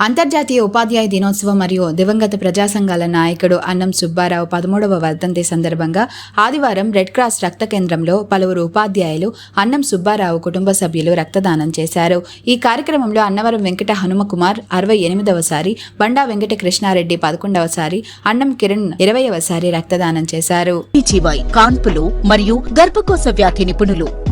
అంతర్జాతీయ ఉపాధ్యాయ దినోత్సవం మరియు దివంగత ప్రజా సంఘాల నాయకుడు అన్నం సుబ్బారావు పదమూడవ వర్ధంతి సందర్భంగా ఆదివారం రెడ్ క్రాస్ రక్త కేంద్రంలో పలువురు ఉపాధ్యాయులు అన్నం సుబ్బారావు కుటుంబ సభ్యులు రక్తదానం చేశారు. ఈ కార్యక్రమంలో అన్నవరం వెంకట హనుమకుమార్ అరవై ఎనిమిదవసారి బండా వెంకట కృష్ణారెడ్డి పదకొండవసారి అన్నం కిరణ్ ఇరవైవసారి రక్తదానం చేశారు. కాన్పులు మరియు గర్భకోశ వ్యాధి నిపుణులు